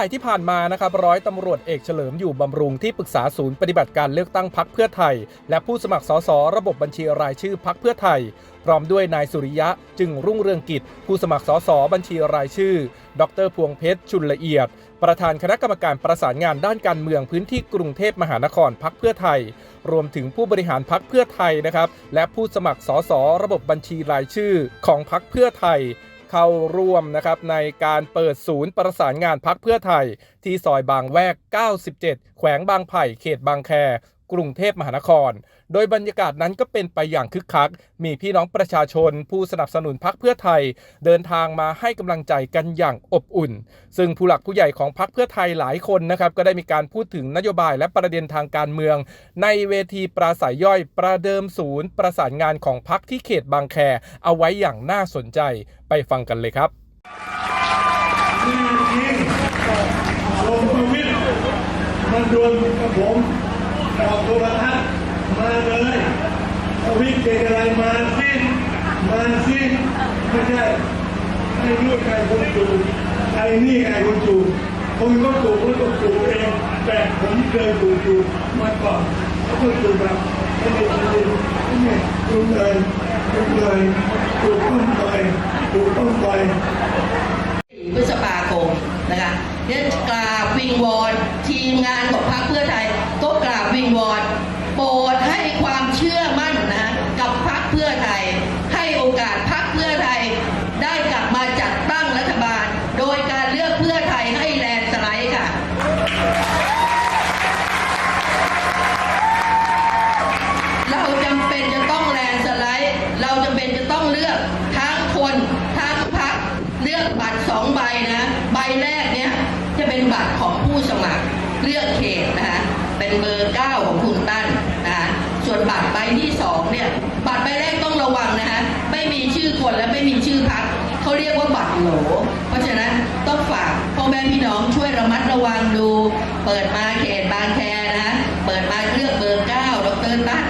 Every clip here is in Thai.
ายที่ผ่านมานะครับร้อยตำรวจเอกเฉลิมอยู่บำรุงที่ปรึกษาศูนย์ปฏิบัติการเลือกตั้งพักเพื่อไทย และผู้สมัครสสระบบบัญชีรายชื่อพักเพื่อไทย พร้อมด้วยนายสุริยะจึงรุ่งเรืองกิจ ผู้สมัครสสบัญชีรายชื่อ ดรพวงเพชรชุนละเอียด ประธานคณะกรรมการประสานงานด้านการเมืองพื้นที่กรุงเทพมหานครพักเพื่อไทย รวมถึงผู้บริหารพักเพื่อไทยนะครับและผู้สมัครสสระบบบัญชีรายชื่อ ของพักเพื่อไทย เข้าร่วมนะครับในการเปิดศูนย์ประสานงานพักเพื่อไทย ที่ซอยบางแวก 97 แขวงบางไผ่เขตบางแค กรุงเทพมหานคร โดยบรรยากาศนั้นก็เป็นไปอย่างคึกคัก มีพี่น้องประชาชน ผู้สนับสนุนพักเพื่อไทย เดินทางมาให้กำลังใจกันอย่างอบอุ่น ซึ่งผู้หลักผู้ใหญ่ของพักเพื่อไทยหลายคนนะครับก็ได้มีการพูดถึงนโยบายและประเด็นทางการเมือง ในเวทีปราศัยย่อยประเดิมศูนย์ ประสานงานของพักที่เขตบางแค เอาไว้อย่างน่าสนใจไปฟังกันเลยครับนี่จริงลงประวิตรมันดวลกับผม ออกโทรทัศน์มาเลยประวิตเก่งอะไรมาสิมาสิไม่ใช่ไอ้นู่นใครคนจูไอ้นี่ใครคนจูคนก็จูแล้วก็จูเองแต่ผมเคยจูจูมาก่อนเขาก็จูแบบไม่ได้ไม่ไม่จูเลยจูเลยจูต้นไปจูต้นไปพฤษภาคมนะคะเนี่ยกราบวิงวอนทีมงานของพรรคเพื่อไทย วิงวอนโปรดให้ความเชื่อมั่นนะกับพรรคเพื่อไทย ให้โอกาสพรรคเพื่อไทย ได้กลับมาจัดตั้งรัฐบาล โดยการเลือกเพื่อไทยให้แลนสไลด์ค่ะ เราจำเป็นจะต้องแลนสไลด์ เราจำเป็นจะต้องเลือกทั้งคนทั้งพักเลือกบัตรสองใบนะ ใบแรกเนี่ยจะเป็นบัตรของผู้สมัคร เลือกเขตนะคะเป็นเบอร์เก้าของคุณตั้นนะคะส่วนบัตรใบที่สองเนี่ยบัตรใบแรกต้องระวังนะคะไม่มีชื่อคนและไม่มีชื่อพักเขาเรียกว่าบัตรโหล เพราะฉะนั้นต้องฝากพ่อแม่พี่น้องช่วยระมัดระวังดู เปิดมาเขตบางแคนะคะเปิดมาเลือกเบอร์เก้าดรตั้น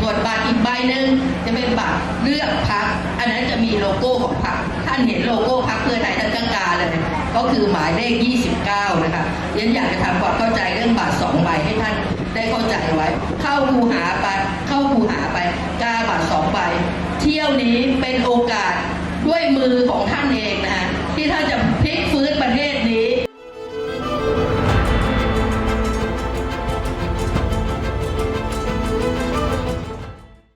ส่วนบัตรอีกใบหนึ่งจะเป็นบัตรเลือกพักอันนั้นจะมีโลโก้ของพักท่านเห็นโลโก้พักเพื่อไทยท่านกังกาเลย ก็คือหมายเลข 29 นะคะเยนอยากจะทำความเข้าใจเรื่องบัตรสองใบให้ท่านได้เข้าใจไว้ เข้าคูหาไปเข้าคูหาไปกาบัตรสองใบเที่ยวนี้เป็นโอกาสด้วยมือของท่านเอง